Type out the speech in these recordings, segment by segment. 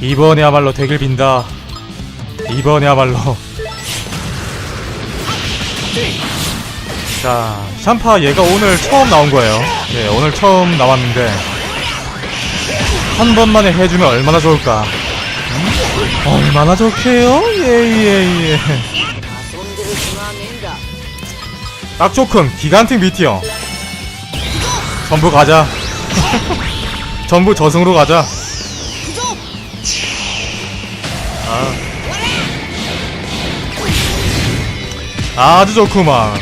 이번에야말로 대길 빈다. 이번에야말로. 자, 샴파 얘가 오늘 처음 나온 거예요. 네, 오늘 처음 나왔는데 한 번만에 해주면 얼마나 좋을까. 얼마나 좋게요? 예예예. 예, 예. 예. 딱 좋군. 기간틱 미티어. 전부 가자. 전부 저승으로 가자. 아. 아주 좋구만.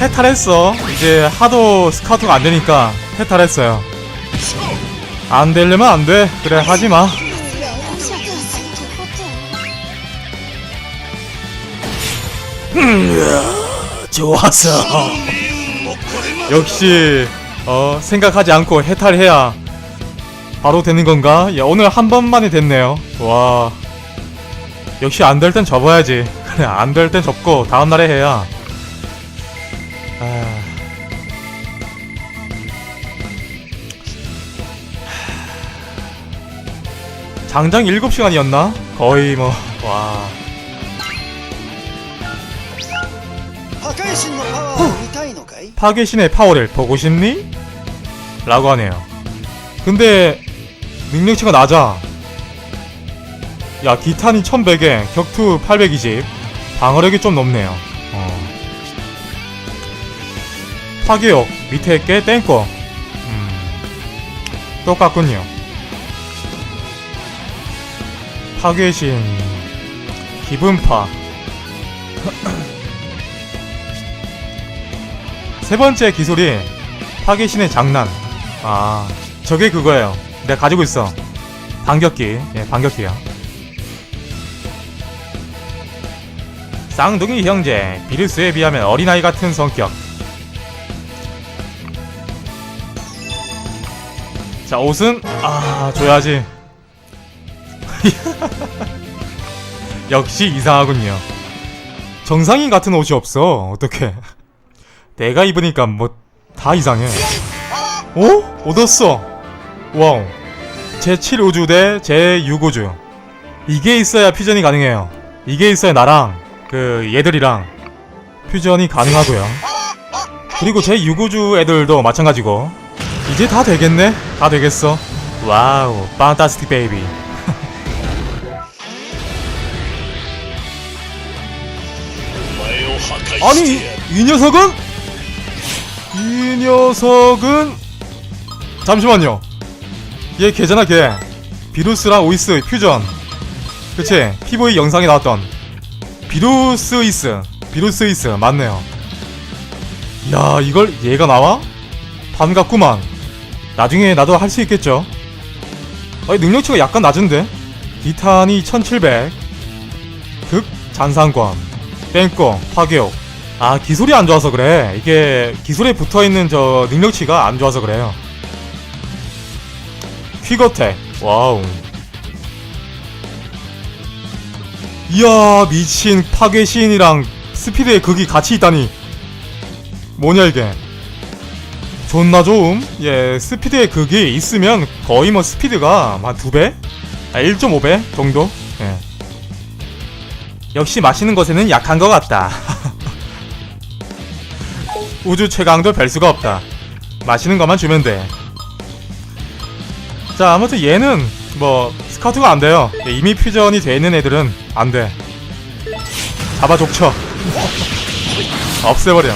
해탈했어. 이제 하도 스카우트가 안 되니까 해탈했어요. 안 되려면 안 돼. 그래 하지 마. 좋았어. 역시 어 생각하지 않고 해탈해야 바로 되는 건가? 야, 오늘 한 번만에 됐네요. 와. 역시 안 될 땐 접어야지. 그래, 안 될 땐 접고, 다음날에 해야. 아... 장장 7시간이었나? 거의 뭐, 와. 파괴신의 파워를 보고 싶니? 라고 하네요. 근데 능력치가 낮아. 야 기탄이 1100에 격투 820 방어력이 좀 높네요. 어. 파괴력 밑에 게 땡꺼. 음. 똑같군요. 파괴신 기분파 세 번째 기술이 파괴신의 장난. 아, 저게 그거예요. 내가 가지고 있어. 반격기. 예, 반격기야. 쌍둥이 형제. 비르스에 비하면 어린아이 같은 성격. 자, 옷은, 아, 줘야지. 역시 이상하군요. 정상인 같은 옷이 없어. 어떡해. 내가 입으니까 뭐 다 이상해. 어? 얻었어. 와우. 제7 우주 대 제6 우주. 이게 있어야 퓨전이 가능해요. 이게 있어야 나랑 그 얘들이랑 퓨전이 가능하고요. 그리고 제6 우주 애들도 마찬가지고. 이제 다 되겠네? 다 되겠어. 와우, 판타스틱 베이비. 아니, 이 녀석은? 이 녀석은 잠시만요. 얘 걔잖아 걔. 비루스랑 오이스 퓨전. 그치? PV 영상에 나왔던 비루스이스. 비루스이스 맞네요. 야 이걸 얘가 나와? 반갑구만. 나중에 나도 할 수 있겠죠. 아니 능력치가 약간 낮은데? 기탄이 1700. 극 잔상권. 뺑꺼 파괴옥. 아 기술이 안 좋아서 그래 이게 기술에 붙어있는 저 능력치가 안 좋아서 그래요 퀴거텍 와우. 이야 미친 파괴 시인이랑 스피드의 극이 같이 있다니. 뭐냐 이게? 존나 좋음? 예 스피드의 극이 있으면 거의 뭐 스피드가 한 두배? 아, 1.5배 정도? 예. 역시 마시는 것에는 약한 것 같다. 우주 최강도 별 수가 없다. 마시는 것만 주면 돼. 자, 아무튼 얘는 뭐 스카우트가 안 돼요. 이미 퓨전이 돼 있는 애들은 안 돼. 잡아 족쳐. 없애버려.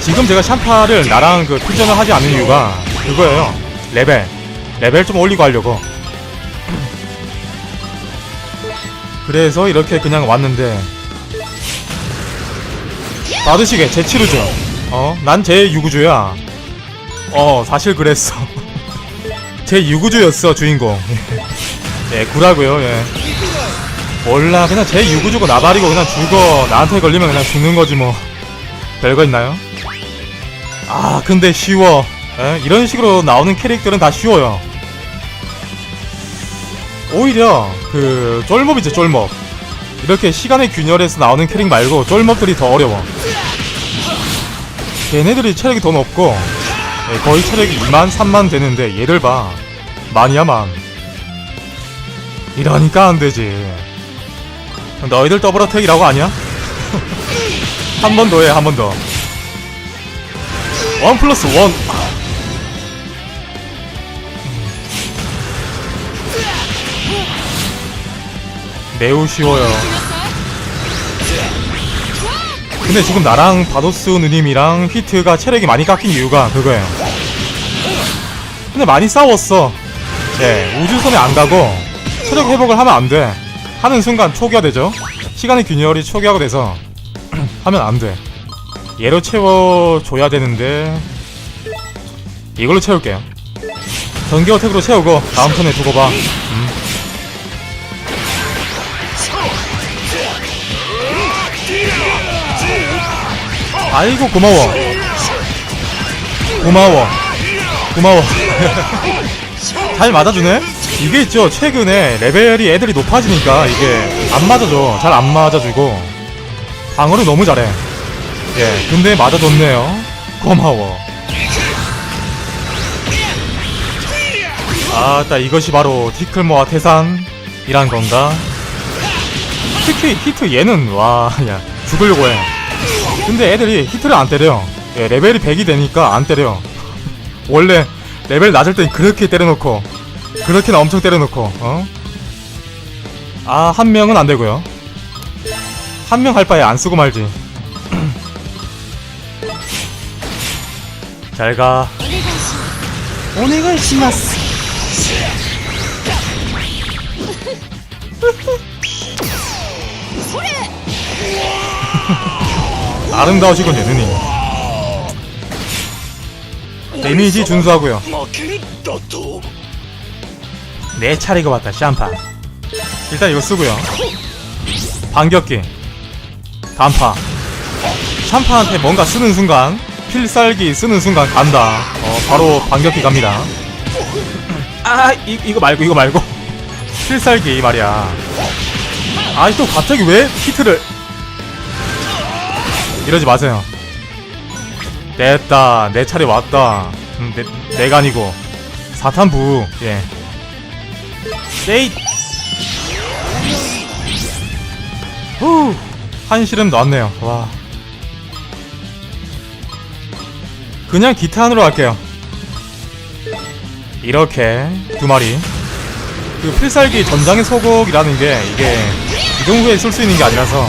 지금 제가 샴파를 나랑 그 퓨전을 하지 않는 이유가 그거예요. 레벨. 레벨 좀 올리고 하려고. 그래서 이렇게 그냥 왔는데 받으시게 제 7우주 어? 난 제 6우주야 어 사실 그랬어. 제6우주였어 주인공. 예 구라고요 예. 몰라 그냥 제6우주고 나발이고 그냥 죽어. 나한테 걸리면 그냥 죽는 거지 뭐. 별거 있나요? 아 근데 쉬워. 예? 이런 식으로 나오는 캐릭터는 다 쉬워요. 오히려 그 쫄몹 있죠 쫄몹. 이렇게 시간의 균열에서 나오는 캐릭 말고 쫄몹들이 더 어려워. 걔네들이 체력이 더 높고 예, 거의 체력이 2만 3만 되는데 얘를 봐. 만이야 만 이러니까 안 되지. 너희들 더블 어택이라고 아니야? 한번 더 해 한 번 더. 원 플러스 원. 매우 쉬워요 근데 지금 나랑 바도스 누님이랑 히트가 체력이 많이 깎인 이유가 그거예요. 근데 많이 싸웠어. 예 우주선에 안 가고 체력 회복을 하면 안 돼. 하는 순간 초기화 되죠. 시간의 균열이 초기화가 돼서 하면 안 돼. 얘로 채워줘야 되는데 이걸로 채울게요. 전기 어택으로 채우고 다음 턴에 두고 봐. 음. 아이고 고마워. 고마워. 고마워. 잘 맞아주네? 이게 있죠. 최근에 레벨이 애들이 높아지니까 이게 안 맞아줘 잘 안 맞아주고. 방어를 너무 잘해. 예 근데 맞아줬네요. 고마워. 아따 이것이 바로 티클모아 태산이란 건가? 특히 히트 얘는 와야 죽으려고 해 근데 애들이 히트를 안 때려 예, 레벨이 100이 되니까 안 때려 원래 레벨 낮을 땐 그렇게 때려놓고 그렇게나 엄청 때려놓고 어? 아 한 명은 안 되고요. 한 명 할 바에 안 쓰고 말지. 잘가. 오네가시마스 아름다우시군요 누님 데미지 준수하고요. 내 차례가 왔다 샴파 일단 이거 쓰고요. 반격기. 단파. 샴파한테 뭔가 쓰는 순간 필살기 쓰는 순간 간다. 어, 바로 반격기 갑니다. 아 이, 이거 말고 이거 말고. 필살기 말이야. 아니 또 갑자기 왜 히트를 이러지 마세요. 됐다. 내 차례 왔다. 음, 내, 내가 아니고. 사탄부. 예. 세이 후! 한 시름 나왔네요. 와. 그냥 기탄으로 할게요. 이렇게 두 마리. 그 필살기 전장의 소곡이라는 게 이게 이동 후에 쓸 수 있는 게 아니라서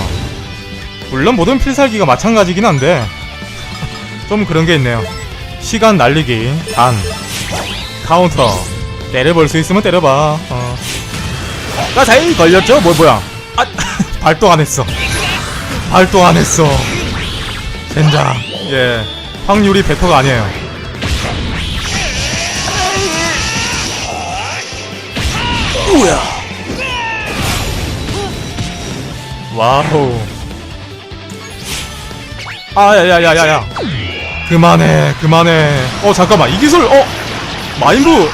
물론 모든 필살기가 마찬가지긴 한데 좀 그런 게 있네요. 시간 날리기 단 카운터. 때려볼 수 있으면 때려봐. 어. 가사이 걸렸죠? 뭐 뭐야? 아 발동 안 했어. 발동 안 했어. 젠장. 예 확률이 100%가 아니에요. 뭐야? 와우 아야야야야야. 그만해 그만해. 어 잠깐만 이 기술 어? 마인부.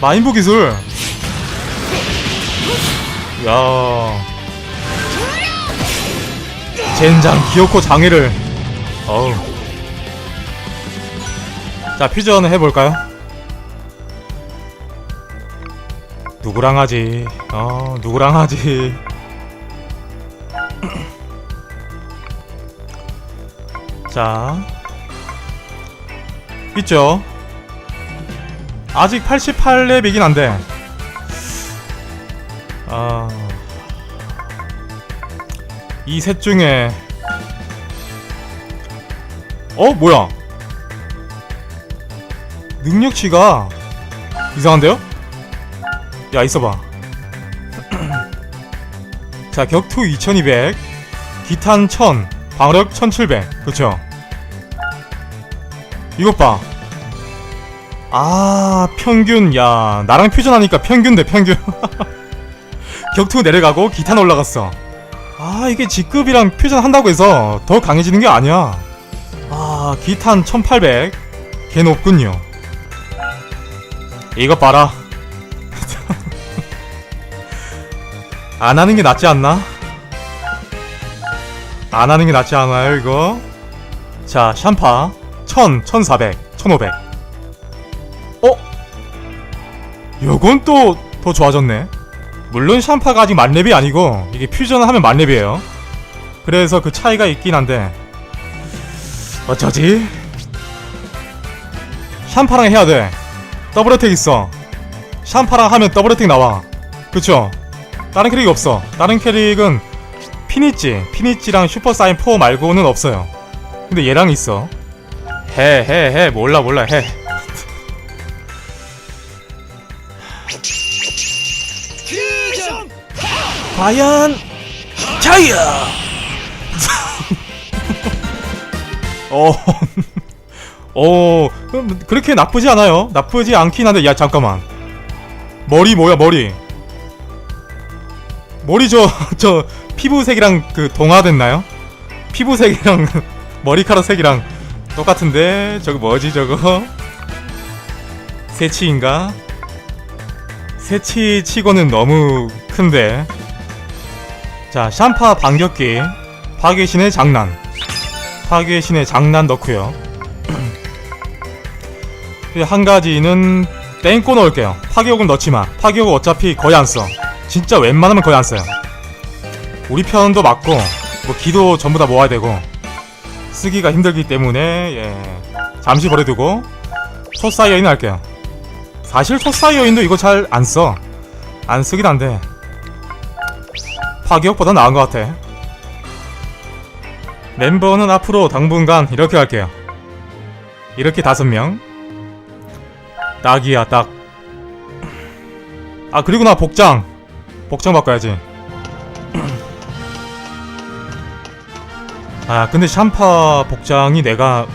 마인부 기술. 야. 젠장 기어코 장애를. 어우. 자 퓨전 해볼까요? 누구랑 하지? 어 누구랑 하지? 자 있죠 아직 88렙이긴 한데 아... 이 셋 중에 어? 뭐야 능력치가 이상한데요? 야 있어봐 자 격투 2200 기탄 1000 방어력 1700 그쵸 이것 봐. 아, 평균, 야, 나랑 퓨전하니까 평균 대 평균. 격투 내려가고 기탄 올라갔어. 아, 이게 직급이랑 퓨전 한다고 해서 더 강해지는 게 아니야. 아, 기탄 1800. 개 높군요. 이것 봐라. 안 하는 게 낫지 않나? 안 하는 게 낫지 않아요, 이거? 자, 샴파. 1000, 1400, 1500. 어? 요건 또 더 좋아졌네. 물론 샴파가 아직 만렙이 아니고 이게 퓨전을 하면 만렙이에요. 그래서 그 차이가 있긴 한데 어쩌지? 샴파랑 해야 돼. 더블 어택 있어. 샴파랑 하면 더블 어택 나와. 그쵸? 다른 캐릭이 없어. 다른 캐릭은 피니찌, 피니찌랑 슈퍼 사인 4 말고는 없어요. 근데 얘랑 있어. 해, 해, 해. 몰라, 몰라, 해. 과연 자이야. 어, 어, 음, 그렇게 나쁘지 않아요. 나쁘지 않긴 한데, 야 잠깐만. 머리 뭐야 머리? 머리 저 저 피부색이랑 그 동화됐나요? 피부색이랑 머리카락 색이랑 똑같은데 저거 뭐지 저거? 새치인가? 새치 치고는 너무 큰데. 자, 샴파 반격기, 파괴신의 장난, 파괴신의 장난 넣고요. 한 가지는 땡꼬 넣을게요. 파괴옥은 넣지 마. 파괴옥 어차피 거의 안 써. 진짜 웬만하면 거의 안 써요. 우리 편도 맞고, 뭐 기도 전부 다 모아야 되고, 쓰기가 힘들기 때문에 예, 잠시 버려두고 초사이어인 할게요. 사실 초사이어인도 이거 잘 안 써. 안 쓰긴 한데 파기역보다 나은 것 같아. 멤버는 앞으로 당분간 이렇게 할게요. 이렇게 다섯 명. 딱이야 딱. 아 그리고 나 복장. 복장 바꿔야지. 아 근데 샴파 복장이 내가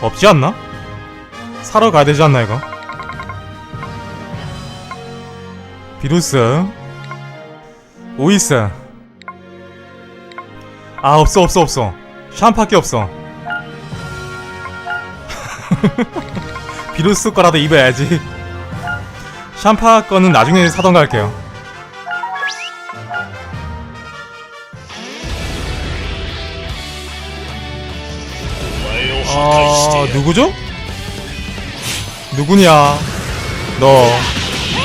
없지 않나? 사러 가야 되지 않나 이거? 비루스. 오이스. 아 없어 없어 없어. 샴파밖에 없어. 비루스 거라도 입어야지. 샴파 거는 나중에 사던가 할게요 아 누구죠? 누구냐? 너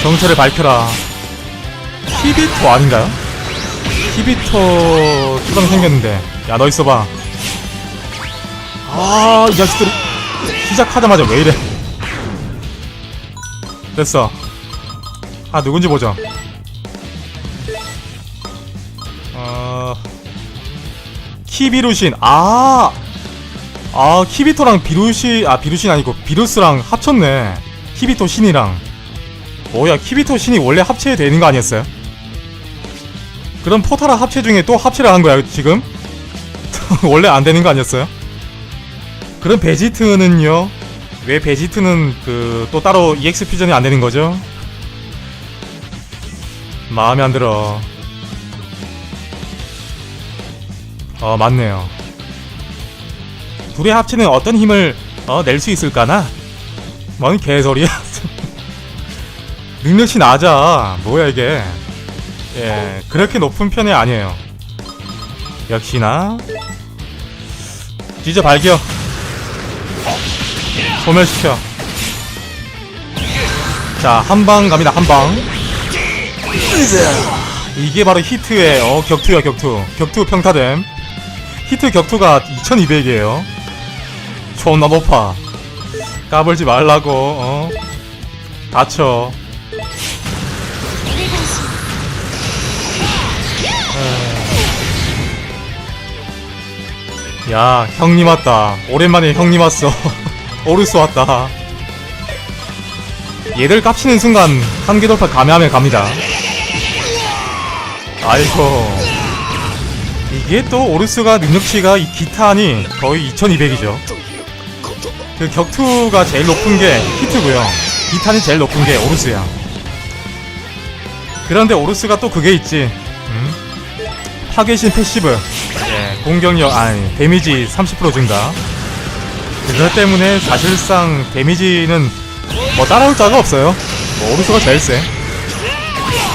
정체를 밝혀라. 히비토 아닌가요? 히비토 수당 생겼는데. 야 너 있어봐. 아이 자식들이 시작하자마자 왜 이래? 됐어. 아 누군지 보자 어... 키비루신 아 아, 키비토랑 비루시, 아, 비루신 아니고, 비루스랑 합쳤네. 키비토 신이랑. 뭐야, 키비토 신이 원래 합체되는 거 아니었어요? 그럼 포타라 합체 중에 또 합체를 한 거야, 지금? 원래 안 되는 거 아니었어요? 그럼 베지트는요? 왜 베지트는 그, 또 따로 EX 퓨전이 안 되는 거죠? 마음에 안 들어. 어, 맞네요. 둘의 합치는 어떤 힘을 어, 낼 수 있을까나? 뭔 개소리야? 능력치 낮아. 뭐야 이게? 예, 그렇게 높은 편이 아니에요. 역시나 진짜 발겨. 소멸시켜. 자, 한방 갑니다. 한 방. 이게 바로 히트의 어, 격투야 격투. 격투 평타됨. 히트 격투가 2200이에요. 존나 높아. 까불지 말라고, 어? 다쳐. 야, 형님 왔다. 오랜만에 형님 왔어. 오르스 왔다. 얘들 깝치는 순간 한계 돌파 감회하면 갑니다. 아이고. 이게 또 오르스가 능력치가 이 기타니 거의 2200이죠. 그 격투가 제일 높은 게 히트고요. 기타는 제일 높은 게 오르스야. 그런데 오르스가 또 그게 있지. 음? 파괴신 패시브. 예, 공격력 아니 데미지 30% 증가. 그것 때문에 사실상 데미지는 뭐 따라올 자가 없어요. 뭐 오르스가 제일 세.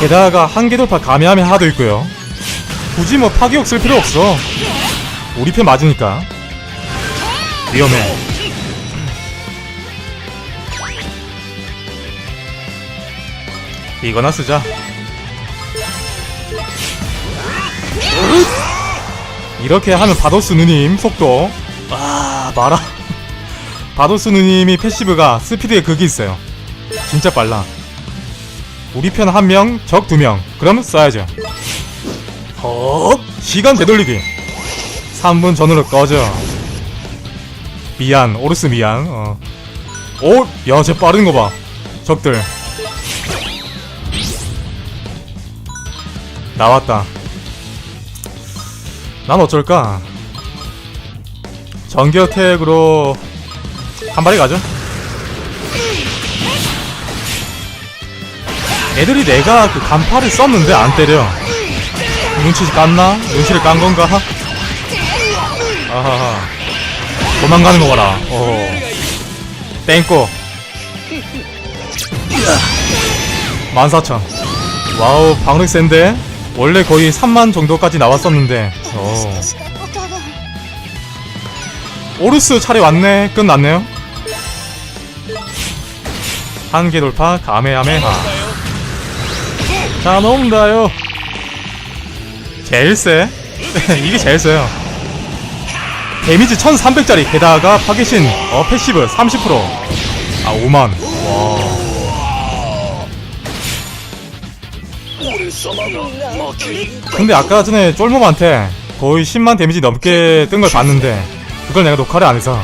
게다가 한계 돌파 가미하면 하도 있고요. 굳이 뭐 파기역 쓸 필요 없어. 우리 편 맞으니까. 위험해. 이거나 쓰자 이렇게 하면 바도스 누님 속도 와 마라 바도스 누님이 패시브가 스피드의 극이 있어요 진짜 빨라 우리 편 한 명, 적 두 명. 그럼 써야죠. 헉! 시간 되돌리기. 3분 전으로 꺼져. 미안, 오르스 미안. 어. 오, 야, 쟤 빠른 거 봐. 적들. 나왔다. 난 어쩔까? 전기 어택으로 한 발에 가죠. 애들이 내가 그 간파를 썼는데 안 때려. 눈치 깠나? 눈치를 깐 건가? 아하하. 도망가는 거 봐라. 어. 땡꼬. 14,000. 와우, 방력 센데? 원래 거의 3만 정도까지 나왔었는데. 어. 오르스 차례 왔네. 끝났네요. 한계 돌파, 가메하메하. 자, 넘다요. 제일 세. 이게 제일 세요. 데미지 1300짜리, 게다가 파괴신, 어, 패시브 30%. 아, 5만. 와. 근데 아까 전에 쫄몸한테 거의 10만 데미지 넘게 뜬 걸 봤는데, 그걸 내가 녹화를 안 해서